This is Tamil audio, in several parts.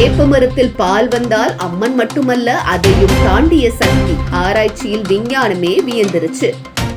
வேப்ப மரத்தில் பால் வந்தால் அம்மன் மட்டுமல்ல அதையும் தாண்டிய சக்தி. ஆராய்ச்சியில் விஞ்ஞானமே வியந்திருச்சு.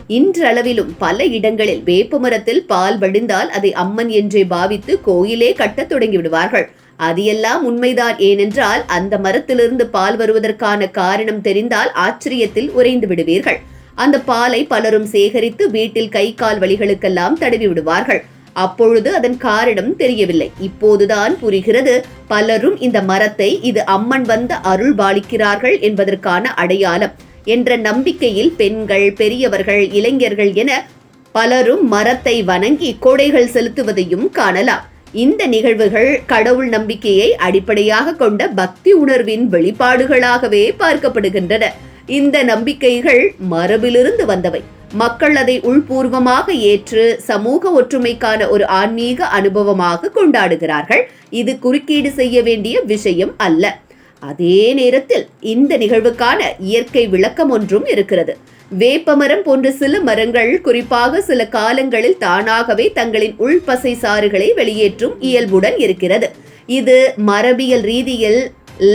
இன்றளவிலும் பல இடங்களில் வேப்ப மரத்தில் பால் வடிந்தால் அதை அம்மன் என்றே பாவித்து கோயிலே கட்டத் தொடங்கி விடுவார்கள். அது எல்லாம் உண்மைதான் ஏனென்றால் அந்த மரத்திலிருந்து பால் வருவதற்கான காரணம் தெரிந்தால் ஆச்சரியத்தில் உறைந்து விடுவீர்கள். அந்த பாலை பலரும் சேகரித்து வீட்டில் கை கால் வலிகளுக்கெல்லாம் தடவி விடுவார்கள். அப்பொழுது அதன் காரணம் தெரியவில்லை. இப்போதுதான் புரிகிறது பலரும் இந்த மரத்தை இது அம்மன் வந்த அருள் பாலிக்கிறார்கள் என்பதற்கான அடையாளம் என்ற நம்பிக்கையில் பெண்கள் பெரியவர்கள் இளைஞர்கள் என பலரும் மரத்தை வணங்கி கொடைகள் செலுத்துவதையும் காணலாம். இந்த நிகழ்வுகள் கடவுள் நம்பிக்கையை அடிப்படையாக கொண்ட பக்தி உணர்வின் வெளிப்பாடுகளாகவே பார்க்கப்படுகின்றன. இந்த நம்பிக்கைகள் மரபிலிருந்து வந்தவை. மக்கள் அதை உள்பூர்வமாக ஏற்று சமூக ஒற்றுமைக்கான ஒரு ஆன்மீக அனுபவமாக கொண்டாடுகிறார்கள். இது குறுக்கீடு செய்ய வேண்டிய விஷயம் அல்ல. அதே நேரத்தில் இந்த நிகழ்வுக்கான இயற்கை விளக்கம் ஒன்றும் இருக்கிறது. வேப்பமரம் போன்ற சில மரங்கள் குறிப்பாக சில காலங்களில் தானாகவே தங்களின் உள்பசை சாறுகளை வெளியேற்றும் இயல்புடன் இருக்கிறது. இது மரபியல் ரீதியில்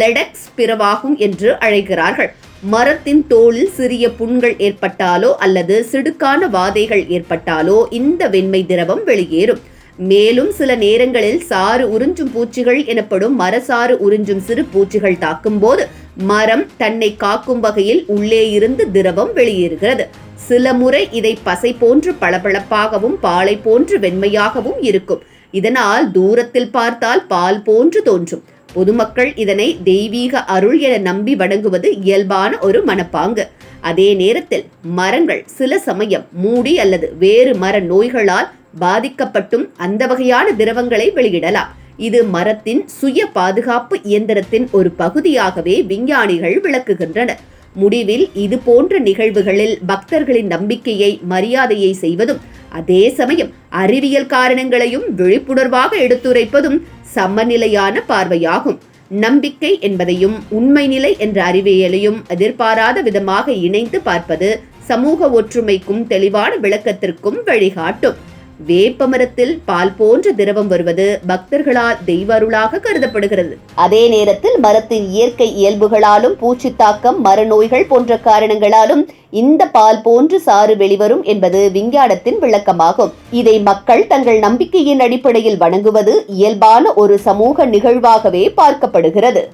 லெடக்ஸ் பிறவாகும் என்று அழைக்கிறார்கள். மரத்தின் தோலில் சிறிய புண்கள் ஏற்பட்டாலோ அல்லது சிடுக்கான வாதைகள் ஏற்பட்டாலோ இந்த வெண்மை திரவம் வெளியேறும். மேலும் சில நேரங்களில் சாறு உறிஞ்சும் பூச்சிகள் எனப்படும் மரசாறு உறிஞ்சும் சிறு பூச்சிகள் தாக்கும் போது மரம் தன்னை காக்கும் வகையில் உள்ளே இருந்து திரவம் வெளியேறுகிறது. சில முறை இதை பசை போன்று பளபளப்பாகவும் பாலை போன்று வெண்மையாகவும் இருக்கும். இதனால் தூரத்தில் பார்த்தால் பால் போன்று தோன்றும். பொதுமக்கள் இதனை தெய்வீக அருள் என நம்பி வணங்குவது இயல்பான ஒரு மனப்பாங்கு. அதே நேரத்தில் மரங்கள் சில சமயம் மூடி அல்லது வேறு மர நோய்களால் பாதிக்கப்பட்டும் அந்த வகையான திரவங்களை வெளியிடலாம். இது மரத்தின் சுய பாதுகாப்பு இயந்திரத்தின் ஒரு பகுதியாகவே விஞ்ஞானிகள் விளக்குகின்றனர். முடிவில் இது போன்ற நிகழ்வுகளில் பக்தர்களின் நம்பிக்கையை மரியாதையை செய்வதும் அதே சமயம் அறிவியல் காரணங்களையும் விழிப்புணர்வாக எடுத்துரைப்பதும் சமநிலையான பார்வையாகும். நம்பிக்கை என்பதையும் உண்மை நிலை என்ற அறிவியலையும் எதிர்பாராத விதமாக இணைந்து பார்ப்பது சமூக ஒற்றுமைக்கும் தெளிவான விளக்கத்திற்கும் வழிகாட்டும். வேப்பமரத்தில் பால் போன்ற திரவம் வருவது பக்தர்களால் தெய்வ அருளாக கருதப்படுகிறது. அதே நேரத்தில் மரத்தின் இயற்கை இயல்புகளாலும் பூச்சி தாக்கம் மரநோய்கள் போன்ற காரணங்களாலும் இந்த பால் போன்று சாறு வெளிவரும் என்பது விஞ்ஞானத்தின் விளக்கமாகும். இதை மக்கள் தங்கள் நம்பிக்கையின் அடிப்படையில் வணங்குவது இயல்பான ஒரு சமூக நிகழ்வாகவே பார்க்கப்படுகிறது.